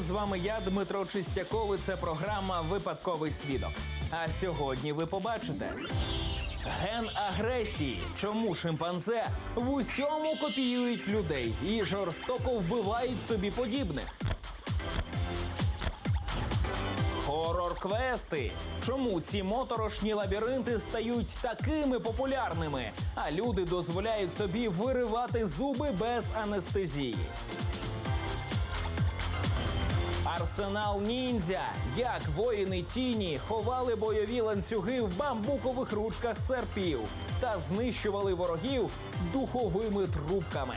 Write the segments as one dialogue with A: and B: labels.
A: З вами я, Дмитро Чистяков. і Це програма Випадковий свідок. А сьогодні ви побачите ген агресії. Чому шимпанзе в усьому копіюють людей і жорстоко вбивають собі подібних. Хорор-квести. Чому ці моторошні лабіринти стають такими популярними, а люди дозволяють собі виривати зуби без анестезії? Арсенал ніндзя. Як воїни тіні ховали бойові ланцюги в бамбукових ручках серпів та знищували ворогів духовими трубками.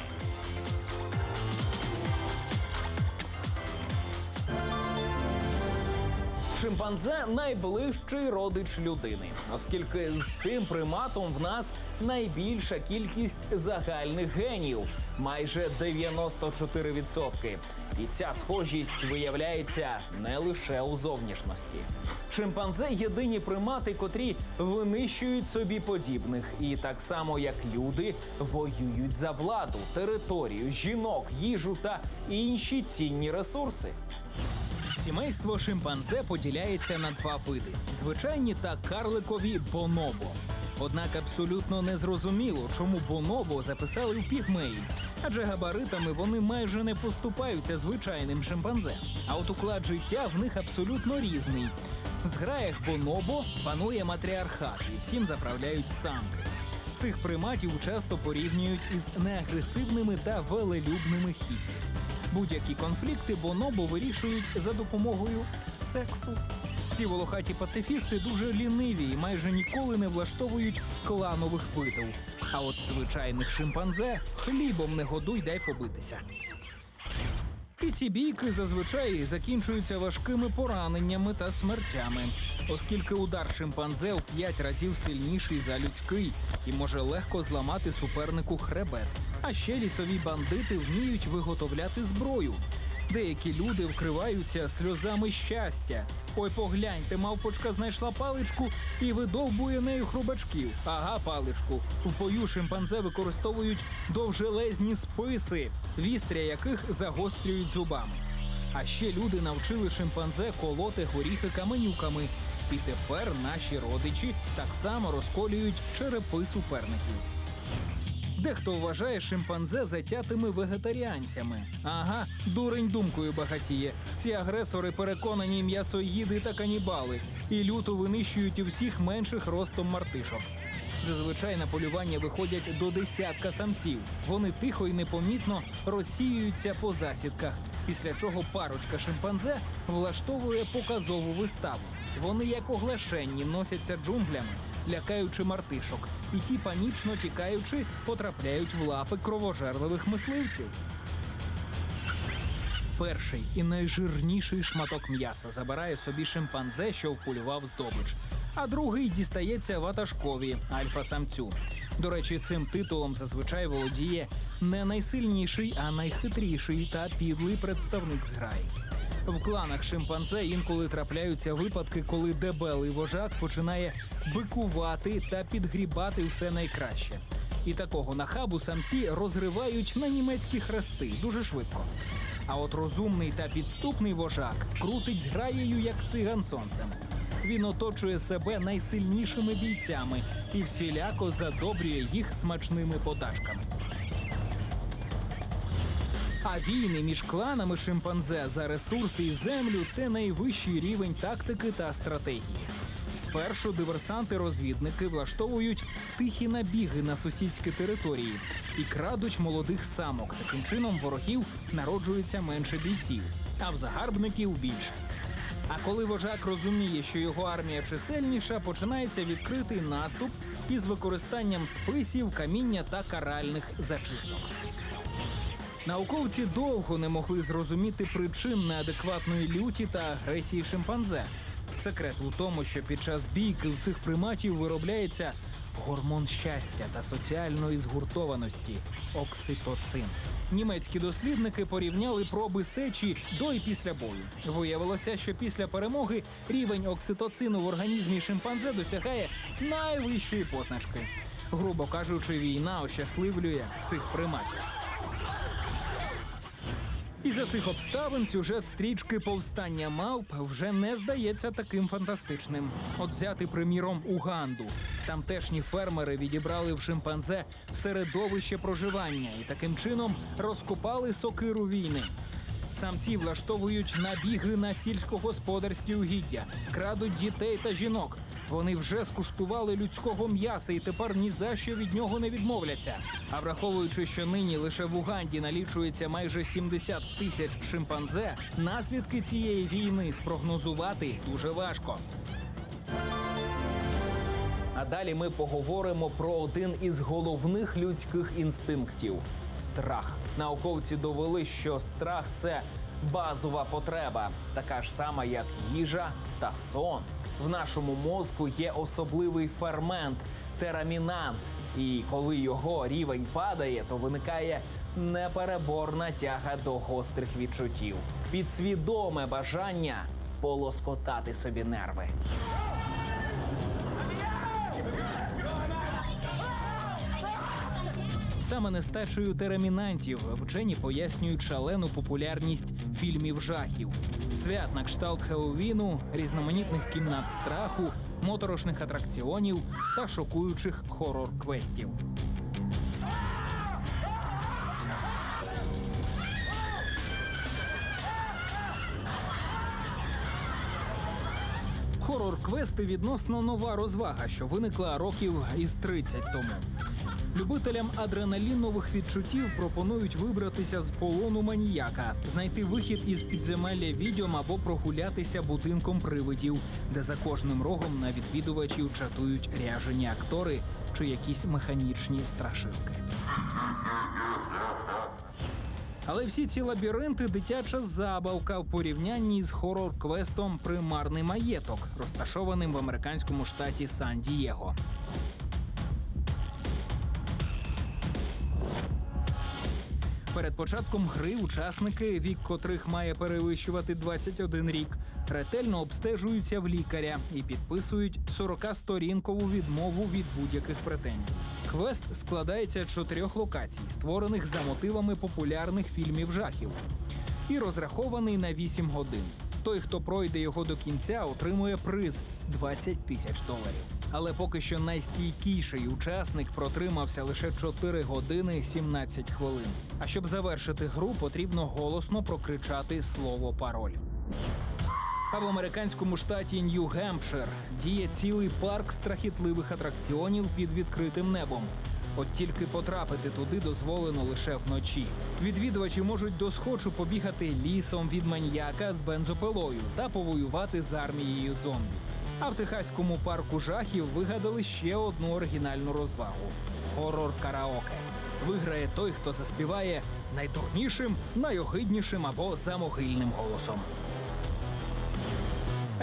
A: Шимпанзе найближчий родич людини, оскільки з цим приматом в нас найбільша кількість загальних генів майже 94%. І ця схожість виявляється не лише у зовнішності. Шимпанзе єдині примати, котрі винищують собі подібних, і так само як люди воюють за владу, територію, жінок, їжу та інші цінні ресурси. Сімейство шимпанзе поділяється на два види: звичайні та карликові бонобо. Однак абсолютно незрозуміло, чому бонобо записали в пігмеї, адже габаритами вони майже не поступаються звичайним шимпанзе. А от уклад життя в них абсолютно різний. В зграях бонобо панує матріархат і всім заправляють самки. Цих приматів часто порівнюють із неагресивними та велелюбними хіппі. Будь-які конфлікти бонобо вирішують за допомогою сексу. Ці волохаті пацифісти дуже ліниві і майже ніколи не влаштовують кланових битв. А от звичайних шимпанзе хлібом не годуй дай побитися. І ці бійки зазвичай закінчуються важкими пораненнями та смертями, оскільки удар шимпанзе в п'ять разів сильніший за людський і може легко зламати супернику хребет. А ще лісові бандити вміють виготовляти зброю. Деякі люди вкриваються сльозами щастя. Ой, погляньте, мавпочка знайшла паличку і видовбує нею хрубачків. Ага, паличку. В бою шимпанзе використовують довжелезні списи, вістря яких загострюють зубами. А ще люди навчили шимпанзе колоти горіхи каменюками. І тепер наші родичі так само розколюють черепи суперників. Дехто вважає шимпанзе затятими вегетаріанцями. Ага, дурень думкою багатіє. Ці агресори переконані м'ясоїди та канібали і люто винищують усіх менших ростом мартишок. Зазвичай на полювання виходять до десятка самців. Вони тихо і непомітно розсіюються по засідках, після чого парочка шимпанзе влаштовує показову виставу. Вони як оглашенні носяться джунглями, лякаючи мартишок, і ті панічно тікаючи потрапляють в лапи кровожерливих мисливців. Перший і найжирніший шматок м'яса забирає собі шимпанзе, що вполював здобич. А другий дістається ватажкові альфа-самцю. До речі, цим титулом зазвичай володіє не найсильніший, а найхитріший та підлий представник зграї. В кланах шимпанзе інколи трапляються випадки, коли дебелий вожак починає бикувати та підгрібати все найкраще. І такого нахабу самці розривають на німецькі хрести дуже швидко. А от розумний та підступний вожак крутить зграєю, як циган сонцем. Він оточує себе найсильнішими бійцями і всіляко задобрює їх смачними подачками. А війни між кланами шимпанзе за ресурси і землю це найвищий рівень тактики та стратегії. Спершу диверсанти-розвідники влаштовують тихі набіги на сусідські території і крадуть молодих самок. Таким чином ворогів народжується менше бійців, а в загарбників більше. А коли вожак розуміє, що його армія чисельніша, починається відкритий наступ із використанням списів, каміння та каральних зачисток. Науковці довго не могли зрозуміти причин неадекватної люті та агресії шимпанзе. Секрет у тому, що під час бійки у цих приматів виробляється гормон щастя та соціальної згуртованості окситоцин. Німецькі дослідники порівняли проби сечі до і після бою. Виявилося, що після перемоги рівень окситоцину в організмі шимпанзе досягає найвищої позначки. Грубо кажучи, війна ощасливлює цих приматів. І за цих обставин сюжет стрічки повстання мавп вже не здається таким фантастичним. От взяти, приміром, Уганду. Тамтешні фермери відібрали в шимпанзе середовище проживання і таким чином розкопали сокиру війни. Самці влаштовують набіги на сільськогосподарські угіддя, крадуть дітей та жінок. Вони вже скуштували людського м'яса і тепер ні за що від нього не відмовляться. А враховуючи, що нині лише в Уганді налічується майже 70 тисяч шимпанзе, наслідки цієї війни спрогнозувати дуже важко. Далі ми поговоримо про один із головних людських інстинктів страх. Науковці довели, що страх це базова потреба, така ж сама, як їжа та сон. В нашому мозку є особливий фермент терамінант. І коли його рівень падає, то виникає непереборна тяга до гострих відчуттів, підсвідоме бажання полоскотати собі нерви. Саме нестачею терамінантів вчені пояснюють шалену популярність фільмів жахів, свят на кшталт Хеллоуіну, різноманітних кімнат страху, моторошних атракціонів та шокуючих хорор-квестів. Хорор-квести відносно нова розвага, що виникла років із 30 тому. Любителям адреналінових відчуттів пропонують вибратися з полону маніяка, знайти вихід із підземелля відьом або прогулятися будинком привидів, де за кожним рогом на відвідувачів чатують ряжені актори чи якісь механічні страшилки. Але всі ці лабіринти дитяча забавка в порівнянні з хорор-квестом Примарний маєток, розташованим в американському штаті Сан-Дієго. Перед початком гри учасники, вік котрих має перевищувати 21 рік, ретельно обстежуються в лікаря і підписують 40-сторінкову відмову від будь-яких претензій. Квест складається з чотирьох локацій, створених за мотивами популярних фільмів жахів, і розрахований на 8 годин. Той, хто пройде його до кінця, отримує приз 20 тисяч доларів. Але поки що найстійкіший учасник протримався лише 4 години 17 хвилин. А щоб завершити гру, потрібно голосно прокричати слово пароль. А в американському штаті Нью-Гемпшир діє цілий парк страхітливих атракціонів під відкритим небом. От тільки потрапити туди дозволено лише вночі. Відвідувачі можуть досхочу побігати лісом від маньяка з бензопилою та повоювати з армією зомбі. А в техаському парку жахів вигадали ще одну оригінальну розвагу хорор караоке. Виграє той, хто заспіває найдурнішим, найогиднішим або замогильним голосом.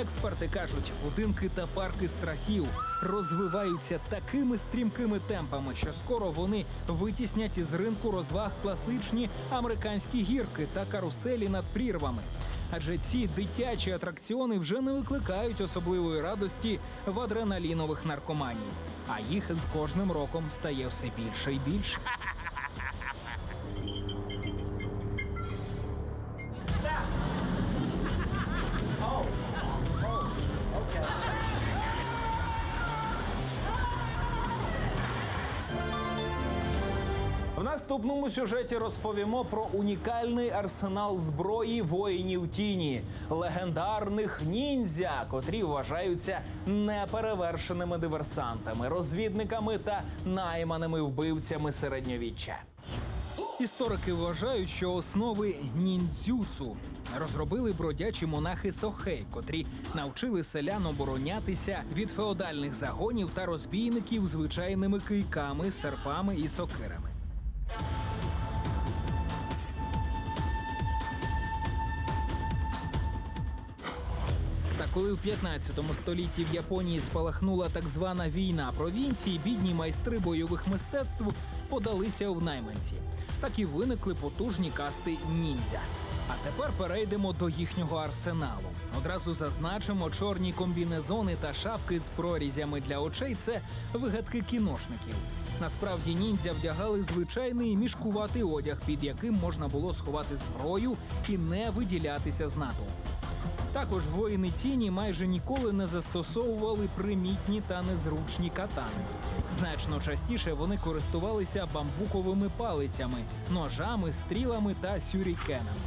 A: Експерти кажуть, будинки та парки страхів розвиваються такими стрімкими темпами, що скоро вони витіснять із ринку розваг класичні американські гірки та каруселі над прірвами. Адже ці дитячі атракціони вже не викликають особливої радості в адреналінових наркоманів, а їх з кожним роком стає все більше і більше. Наступному сюжеті розповімо про унікальний арсенал зброї воїнів тіні, легендарних ніндзя, котрі вважаються неперевершеними диверсантами, розвідниками та найманими вбивцями середньовіччя. Історики вважають, що основи ніндзюцу розробили бродячі монахи Сохей, котрі навчили селян оборонятися від феодальних загонів та розбійників звичайними кийками, серпами і сокирами. Коли в 15 столітті в Японії спалахнула так звана війна провінції, бідні майстри бойових мистецтв подалися в найманці. Так і виникли потужні касти ніндзя. А тепер перейдемо до їхнього арсеналу. Одразу зазначимо, чорні комбінезони та шапки з прорізями для очей це вигадки кіношників. Насправді ніндзя вдягали звичайний мішкуватий одяг, під яким можна було сховати зброю і не виділятися з натовпу. Також воїни тіні майже ніколи не застосовували примітні та незручні катани. Значно частіше вони користувалися бамбуковими палицями, ножами, стрілами та сюрікенами.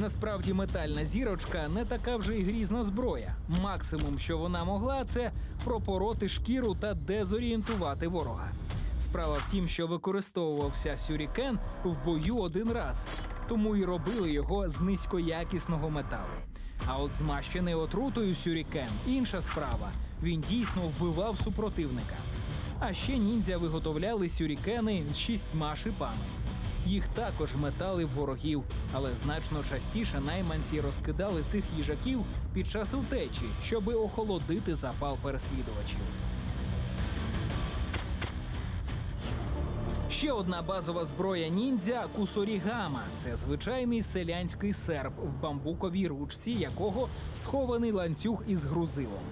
A: Насправді метальна зірочка не така вже й грізна зброя. Максимум, що вона могла, це пропороти шкіру та дезорієнтувати ворога. Справа в тім, що використовувався сюрікен в бою один раз, тому і робили його з низькоякісного металу. А от змащений отрутою сюрікен інша справа. Він дійсно вбивав супротивника. А ще ніндзя виготовляли сюрікени з шістьма шипами. Їх також метали в ворогів, але значно частіше найманці розкидали цих їжаків під час утечі, щоби охолодити запал переслідувачів. Ще одна базова зброя ніндзя кусорігама. Це звичайний селянський серп в бамбуковій ручці, якого схований ланцюг із грузилом.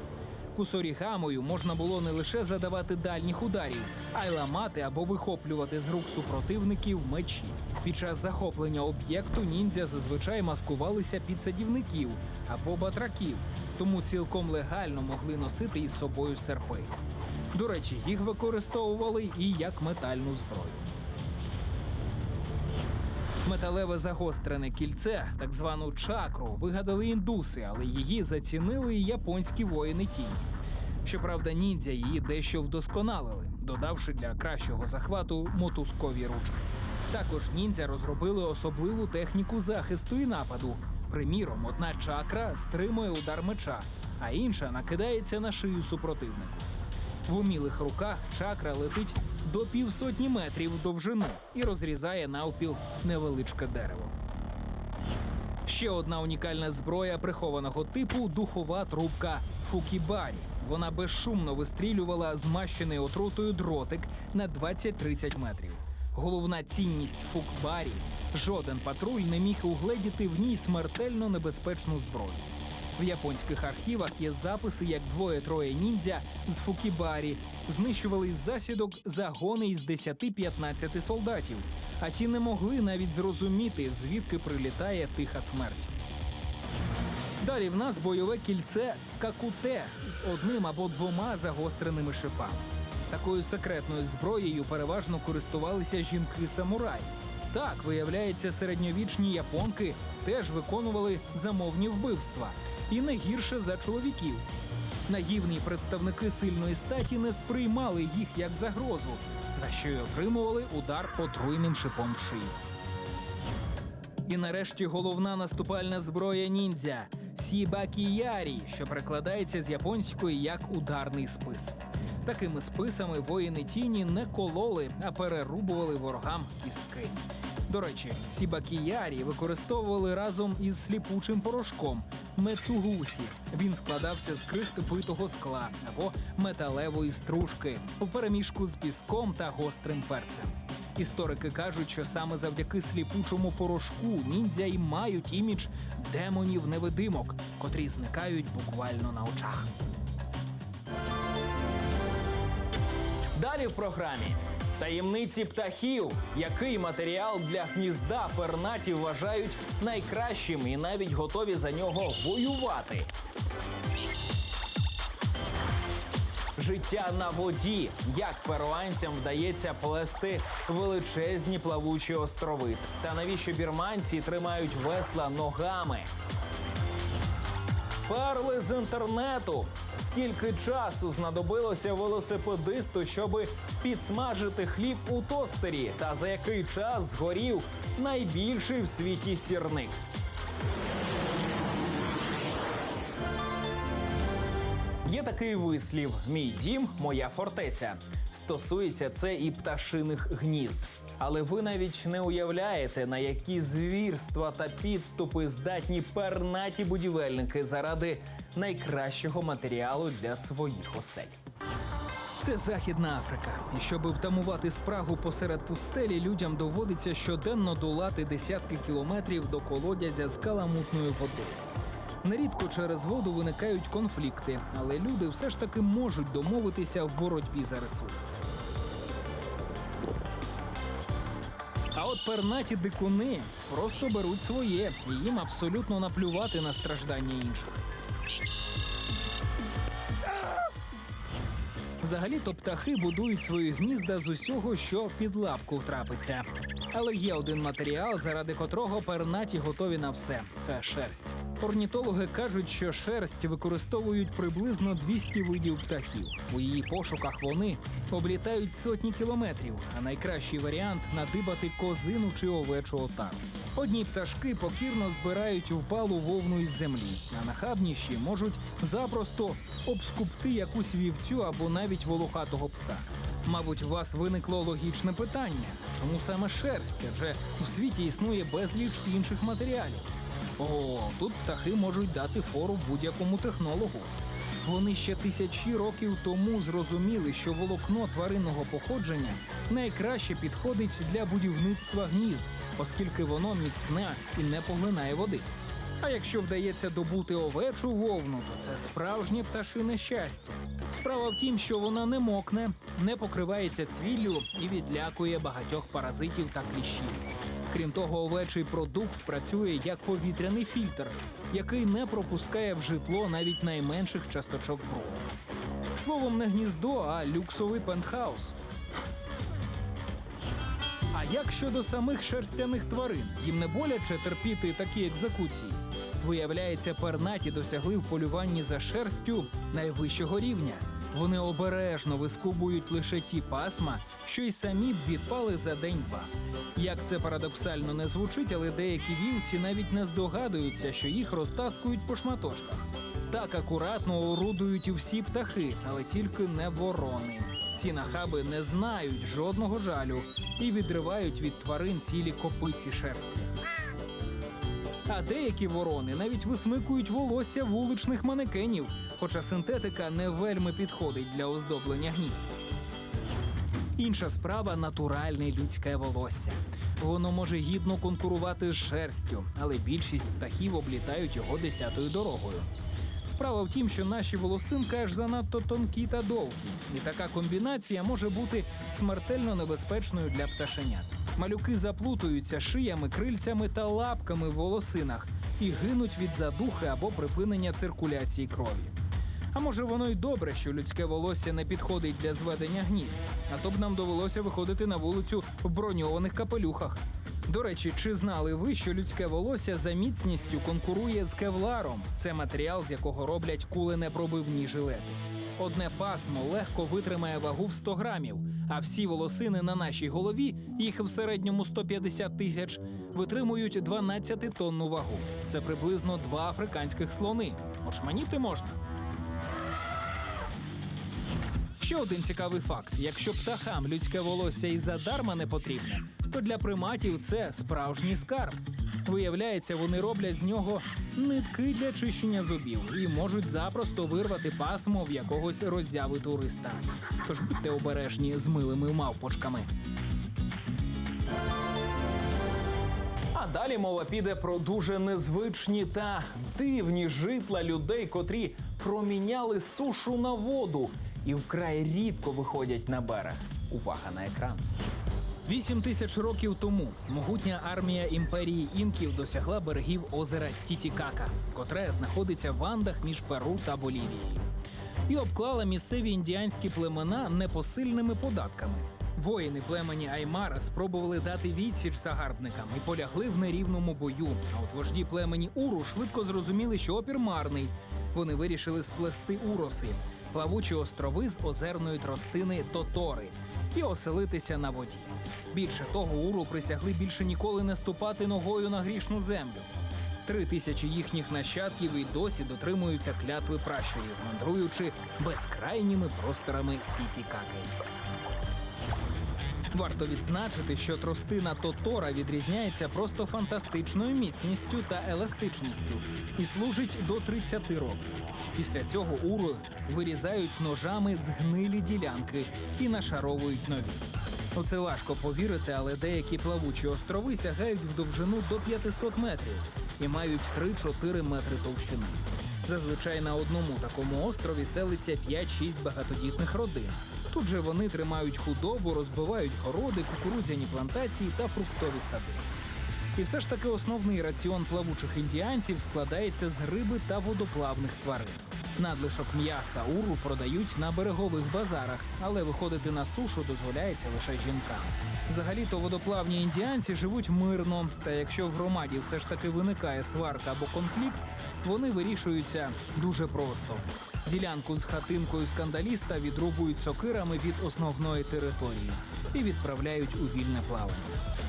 A: Кусорігамою можна було не лише задавати дальніх ударів, а й ламати або вихоплювати з рук супротивників мечі. Під час захоплення об'єкту ніндзя зазвичай маскувалися під садівників або батраків, тому цілком легально могли носити із собою серпи. До речі, їх використовували і як метальну зброю. Металеве загострене кільце, так звану чакру, вигадали індуси, але її зацінили і японські воїни тіні. Щоправда, ніндзя її дещо вдосконалили, додавши для кращого захвату мотузкові ручки. Також ніндзя розробили особливу техніку захисту і нападу. Приміром, одна чакра стримує удар меча, а інша накидається на шию супротивнику. В умілих руках чакра летить до півсотні метрів в довжину і розрізає навпіл невеличке дерево. Ще одна унікальна зброя прихованого типу духова трубка Фукібарі. Вона безшумно вистрілювала змащений отрутою дротик на 20-30 метрів. Головна цінність Фукбарі жоден патруль не міг угледіти в ній смертельно небезпечну зброю. В японських архівах є записи, як двоє-троє ніндзя з Фукібарі знищували із засідок загони із 10-15 солдатів, а ті не могли навіть зрозуміти, звідки прилітає тиха смерть. Далі в нас бойове кільце какуте з одним або двома загостреними шипами. Такою секретною зброєю переважно користувалися жінки-самураї. Так, виявляється, середньовічні японки теж виконували замовні вбивства і не гірше за чоловіків. Наївні представники сильної статі не сприймали їх як загрозу, за що й отримували удар отруйним шипом в шию. І нарешті головна наступальна зброя ніндзя сібакіярі, що перекладається з японської як ударний спис. Такими списами воїни тіні не кололи, а перерубували ворогам кістки. До речі, сібакіярі використовували разом із сліпучим порошком мецугусі. Він складався з крихт битого скла або металевої стружки у переміжку з піском та гострим перцем. Історики кажуть, що саме завдяки сліпучому порошку ніндзя й мають імідж демонів-невидимок, котрі зникають буквально на очах. Далі в програмі таємниці птахів, який матеріал для гнізда пернаті вважають найкращим і навіть готові за нього воювати. Життя на воді. Як перуанцям вдається плести величезні плавучі острови. Та навіщо бірманці тримають весла ногами? Перли з інтернету. Скільки часу знадобилося велосипедисту, щоб підсмажити хліб у тостері? Та за який час згорів найбільший в світі сірник? Є такий вислів: мій дім, моя фортеця. Стосується це і пташиних гнізд. Але ви навіть не уявляєте, на які звірства та підступи здатні пернаті будівельники заради найкращого матеріалу для своїх осель. Це Західна Африка. І щоб втамувати спрагу посеред пустелі, людям доводиться щоденно долати десятки кілометрів до колодязя з каламутною водою. Нерідко через воду виникають конфлікти, але люди все ж таки можуть домовитися в боротьбі за ресурси. От пернаті дикуни просто беруть своє, і їм абсолютно наплювати на страждання інших. Взагалі-то птахи будують свої гнізда з усього, що під лапку втрапиться. Але є один матеріал, заради котрого пернаті готові на все це шерсть. Орнітологи кажуть, що шерсть використовують приблизно 200 видів птахів. У її пошуках вони облітають сотні кілометрів, а найкращий варіант надибати козину чи овечу отару. Одні пташки покірно збирають впалу вовну із землі, а нахабніші можуть запросто обскупти якусь вівцю або навіть волохатого пса. Мабуть, у вас виникло логічне питання: чому саме шерсть? Адже в світі існує безліч інших матеріалів. О, тут птахи можуть дати фору будь-якому технологу. Вони ще тисячі років тому зрозуміли, що волокно тваринного походження найкраще підходить для будівництва гнізд, оскільки воно міцне і не поглинає води. А якщо вдається добути овечу вовну, то це справжнє пташине щастя. Справа в тім, що вона не мокне, не покривається цвіллю і відлякує багатьох паразитів та кліщів. Крім того, овечий продукт працює як повітряний фільтр, який не пропускає в житло навіть найменших часточок бруду. Словом, не гніздо, а люксовий пентхаус. А як щодо самих шерстяних тварин? Їм не боляче терпіти такі екзекуції. Виявляється, пернаті досягли в полюванні за шерстю найвищого рівня. Вони обережно вискубують лише ті пасма, що й самі б відпали за день-два. Як це парадоксально не звучить, але деякі вівці навіть не здогадуються, що їх розтаскують по шматочках. Так акуратно орудують і всі птахи, але тільки не ворони. Ці нахаби не знають жодного жалю і відривають від тварин цілі копиці шерсті. А деякі ворони навіть висмикують волосся вуличних манекенів, хоча синтетика не вельми підходить для оздоблення гнізд. Інша справа натуральне людське волосся. Воно може гідно конкурувати з шерстю, але більшість птахів облітають його десятою дорогою. Справа в тім, що наші волосинки аж занадто тонкі та довгі, і така комбінація може бути смертельно небезпечною для пташенят. Малюки заплутуються шиями, крильцями та лапками в волосинах і гинуть від задухи або припинення циркуляції крові. А може воно й добре, що людське волосся не підходить для зведення гнізд, а то б нам довелося виходити на вулицю в броньованих капелюхах. До речі, чи знали ви, що людське волосся за міцністю конкурує з кевларом? Це матеріал, з якого роблять куленепробивні жилети. Одне пасмо легко витримає вагу в 100 грамів, а всі волосини на нашій голові, їх в середньому 150 тисяч, витримують 12-тонну вагу. Це приблизно два африканських слони. Очманіти можна. Ще один цікавий факт: якщо птахам людське волосся і задарма не потрібне, то для приматів це справжній скарб. Виявляється, вони роблять з нього нитки для чищення зубів і можуть запросто вирвати пасмо в якогось роззяви туриста. Тож будьте обережні з милими мавпочками. А далі мова піде про дуже незвичні та дивні житла людей, котрі проміняли сушу на воду і вкрай рідко виходять на берег. Увага на екран. Вісім тисяч років тому могутня армія імперії інків досягла берегів озера Тітікака, котре знаходиться в Андах між Перу та Болівією, і обклала місцеві індіанські племена непосильними податками. Воїни племені Аймара спробували дати відсіч загарбникам і полягли в нерівному бою. А от вожді племені Уру швидко зрозуміли, що опір марний. Вони вирішили сплести уроси, плавучі острови з озерної тростини Тотори, і оселитися на воді. Більше того, уру присягли більше ніколи не ступати ногою на грішну землю. Три тисячі їхніх нащадків і досі дотримуються клятви пращурів, мандруючи безкрайніми просторами Тітікаки. Варто відзначити, що тростина Тотора відрізняється просто фантастичною міцністю та еластичністю і служить до 30 років. Після цього уру вирізають ножами згнилі ділянки і нашаровують нові. У це важко повірити, але деякі плавучі острови сягають в довжину до 500 метрів і мають 3-4 метри товщини. Зазвичай на одному такому острові селиться 5-6 багатодітних родин. Тут же вони тримають худобу, розбивають городи, кукурудзяні плантації та фруктові сади. І все ж таки основний раціон плавучих індіанців складається з риби та водоплавних тварин. Надлишок м'яса уру продають на берегових базарах, але виходити на сушу дозволяється лише жінкам. Взагалі-то водоплавні індіанці живуть мирно, та якщо в громаді все ж таки виникає сварка або конфлікт, вони вирішуються дуже просто. Ділянку з хатинкою скандаліста відрубують сокирами від основної території і відправляють у вільне плавання.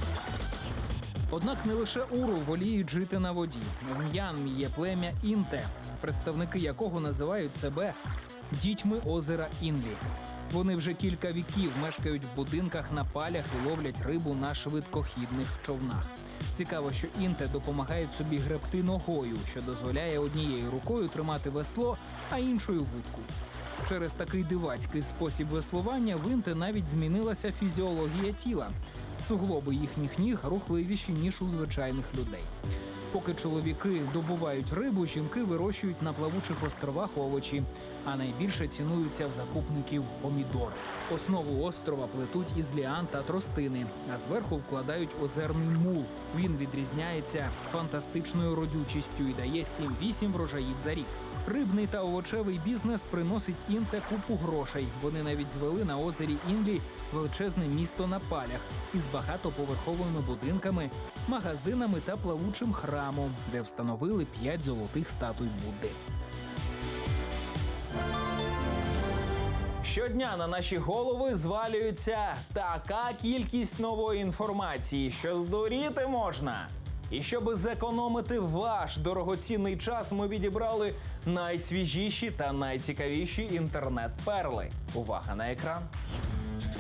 A: Однак не лише уру воліють жити на воді. В М'янмі є плем'я інте, представники якого називають себе дітьми озера Інлі. Вони вже кілька віків мешкають в будинках на палях і ловлять рибу на швидкохідних човнах. Цікаво, що інте допомагають собі гребти ногою, що дозволяє однією рукою тримати весло, а іншою вудку. Через такий дивацький спосіб веслування в інте навіть змінилася фізіологія тіла. Суглоби їхніх ніг рухливіші ніж у звичайних людей. Поки чоловіки добувають рибу, жінки вирощують на плавучих островах овочі, а найбільше цінуються в закупників помідори. Основу острова плетуть із ліан та тростини, а зверху вкладають озерний мул. Він відрізняється фантастичною родючістю і дає 7-8 врожаїв за рік. Рибний та овочевий бізнес приносить інте купу грошей. Вони навіть звели на озері Інлі величезне місто на палях із багатоповерховими будинками, магазинами та плавучим храмом, де встановили п'ять золотих статуй Будди. Щодня на наші голови звалюється така кількість нової інформації, що здуріти можна. І щоб зекономити ваш дорогоцінний час, ми відібрали найсвіжіші та найцікавіші інтернет-перли. Увага на екран.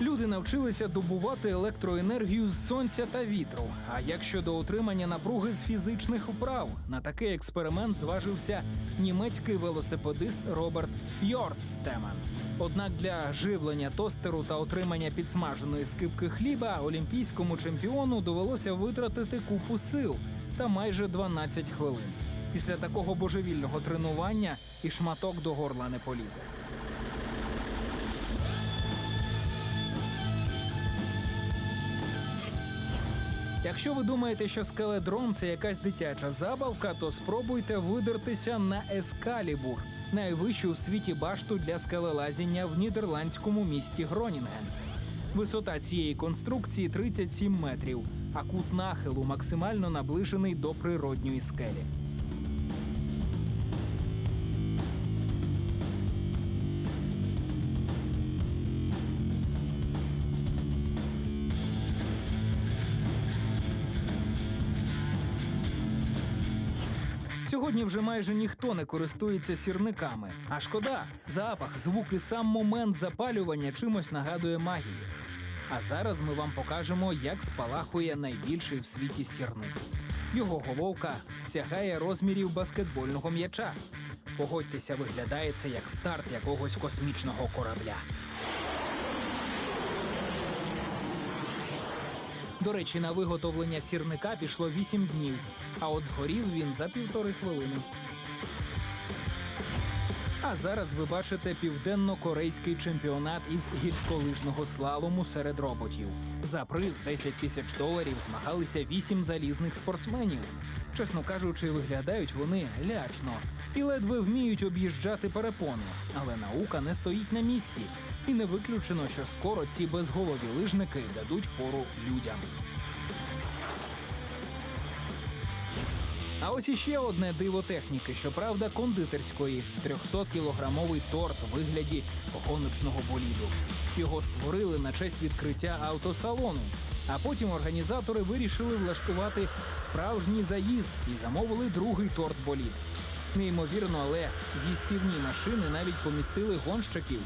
A: Люди навчилися добувати електроенергію з сонця та вітру. А як щодо отримання напруги з фізичних вправ, на такий експеримент зважився німецький велосипедист Роберт Фьордстеман. Однак для живлення тостеру та отримання підсмаженої скипки хліба олімпійському чемпіону довелося витратити купу сил та майже 12 хвилин. Після такого божевільного тренування і шматок до горла не полізе. Якщо ви думаєте, що скеледром це якась дитяча забавка, то спробуйте видертися на Ескалібур, найвищу в світі башту для скелелазіння в нідерландському місті Гронінген. Висота цієї конструкції 37 метрів, а кут нахилу максимально наближений до природньої скелі. Сьогодні вже майже ніхто не користується сірниками. А шкода, запах, звук і сам момент запалювання чимось нагадує магію. А зараз ми вам покажемо, як спалахує найбільший в світі сірник. Його головка сягає розмірів баскетбольного м'яча. Погодьтеся, виглядає це як старт якогось космічного корабля. До речі, на виготовлення сірника пішло 8 днів, а от згорів він за півтори хвилини. А зараз ви бачите південно-корейський чемпіонат із гірськолижного слалому серед роботів. За приз 10 тисяч доларів змагалися 8 залізних спортсменів. Чесно кажучи, виглядають вони лячно і ледве вміють об'їжджати перепони. Але наука не стоїть на місці. І не виключено, що скоро ці безголові лижники дадуть фору людям. А ось іще одне диво техніки, щоправда, кондитерської 300-кілограмовий торт у вигляді гоночного боліду. Його створили на честь відкриття автосалону. А потім організатори вирішили влаштувати справжній заїзд і замовили другий торт болід. Неймовірно, але в їстівні машини навіть помістили гонщиків.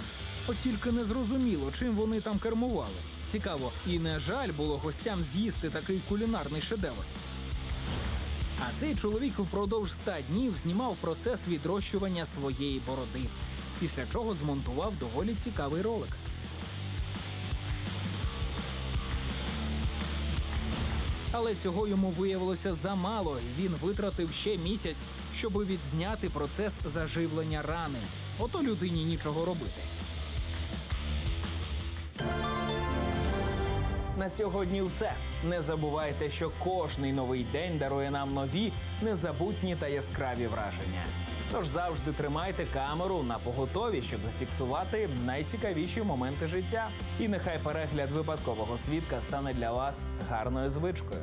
A: От тільки не зрозуміло, чим вони там кермували. Цікаво, і не жаль було гостям з'їсти такий кулінарний шедевр. А цей чоловік впродовж ста днів знімав процес відрощування своєї бороди, після чого змонтував доволі цікавий ролик. Але цього йому виявилося замало, і він витратив ще місяць, щоб відзняти процес заживлення рани. Ото людині нічого робити. На сьогодні все. Не забувайте, що кожний новий день дарує нам нові, незабутні та яскраві враження. Тож завжди тримайте камеру на поготові, щоб зафіксувати найцікавіші моменти життя. І нехай перегляд випадкового свідка стане для вас гарною звичкою.